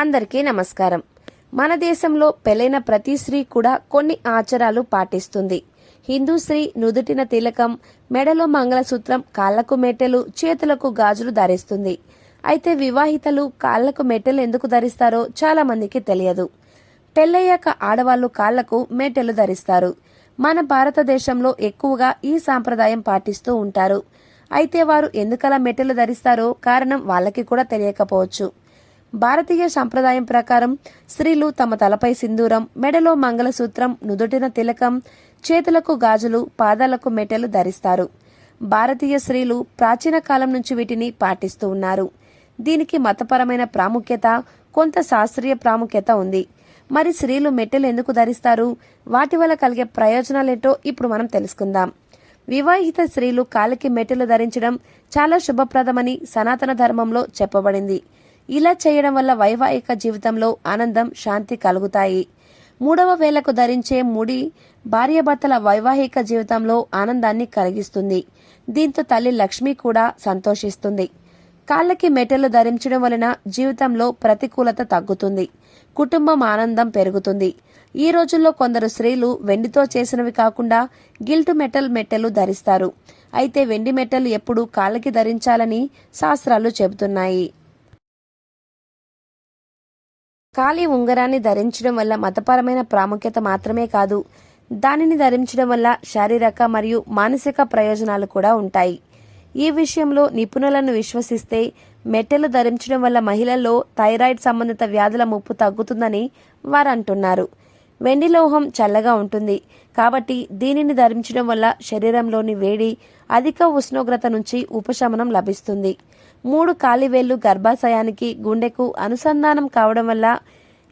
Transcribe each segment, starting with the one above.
అందరికీ నమస్కారం. మన దేశంలో పెళ్ళైన ప్రతి స్త్రీ కూడా కొన్ని ఆచారాలు పాటిస్తుంది. హిందూ స్త్రీ నుదుటిన తిలకం మెడలో మంగళసూత్రం కాళ్ళకు మెట్టెలు చేతులకు గాజులు ధరిస్తుంది. అయితే వివాహితలు కాళ్ళకు మెట్టెలు ఎందుకు ధరిస్తారో చాలా మందికి తెలియదు. పెళ్ళయ్యాక ఆడవాళ్ళు కాళ్ళకు మెట్టెలు ధరిస్తారు. మన భారతదేశంలో ఎక్కువగా ఈ సాంప్రదాయం పాటిస్తూ ఉంటారు. అయితే వారు ఎందుకలా మెట్టెలు ధరిస్తారో కారణం వాళ్ళకి కూడా తెలియకపోవచ్చు. భారతీయ సంప్రదాయం ప్రకారం స్త్రీలు తమ తలపై సింధూరం మెడలో మంగళసూత్రం నుదుటిన తిలకం చేతులకు గాజులు పాదాలకు మెట్టెలు ధరిస్తారు. భారతీయ స్త్రీలు ప్రాచీన కాలం నుంచి వీటిని పాటిస్తూ ఉన్నారు. దీనికి మతపరమైన ప్రాముఖ్యత కొంత శాస్త్రీయ ప్రాముఖ్యత ఉంది. మరి స్త్రీలు మెట్టెలు ఎందుకు ధరిస్తారు? వాటి వల్ల కలిగే ప్రయోజనాలేంటో ఇప్పుడు మనం తెలుసుకుందాం. వివాహిత స్త్రీలు కాలికి మెట్టెలు ధరించడం చాలా శుభప్రదమని సనాతన ధర్మంలో చెప్పబడింది. ఇలా చేయడం వల్ల వైవాహిక జీవితంలో ఆనందం శాంతి కలుగుతాయి. మూడవ వేలకు ధరించే ముడి భార్యాభర్తల వైవాహిక జీవితంలో ఆనందాన్ని కలిగిస్తుంది. దీంతో తల్లి లక్ష్మి కూడా సంతోషిస్తుంది. కాళ్ళకి మెటలు ధరించడం వలన జీవితంలో ప్రతికూలత తగ్గుతుంది. కుటుంబం ఆనందం పెరుగుతుంది. ఈ రోజుల్లో కొందరు స్త్రీలు వెండితో చేసినవి కాకుండా గిల్టు మెటల్ మెట్టెలు ధరిస్తారు. అయితే వెండి మెట్టలు ఎప్పుడు కాళ్ళకి ధరించాలని శాస్త్రాలు చెబుతున్నాయి. కాలి ఉంగరాన్ని ధరించడం వల్ల మతపరమైన ప్రాముఖ్యత మాత్రమే కాదు దానిని ధరించడం వల్ల శారీరక మరియు మానసిక ప్రయోజనాలు కూడా ఉంటాయి. ఈ విషయంలో నిపుణులను విశ్వసిస్తే మెట్టెలు ధరించడం వల్ల మహిళల్లో థైరాయిడ్ సంబంధిత వ్యాధుల ముప్పు తగ్గుతుందని వారు అంటున్నారు వెండి లోహం చల్లగా ఉంటుంది. కాబట్టి దీనిని ధరించడం వల్ల శరీరంలోని వేడి అధిక ఉష్ణోగ్రత నుంచి ఉపశమనం లభిస్తుంది. మూడు కాలివేళ్ళు గర్భాశయానికి గుండెకు అనుసంధానం కావడం వల్ల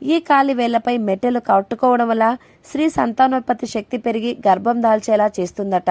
ఈ కాలివేళ్ళపై మెట్టెలు కట్టుకోవడం వల్ల స్త్రీ సంతానోత్పత్తి శక్తి పెరిగి గర్భం దాల్చేలా చేస్తుందట.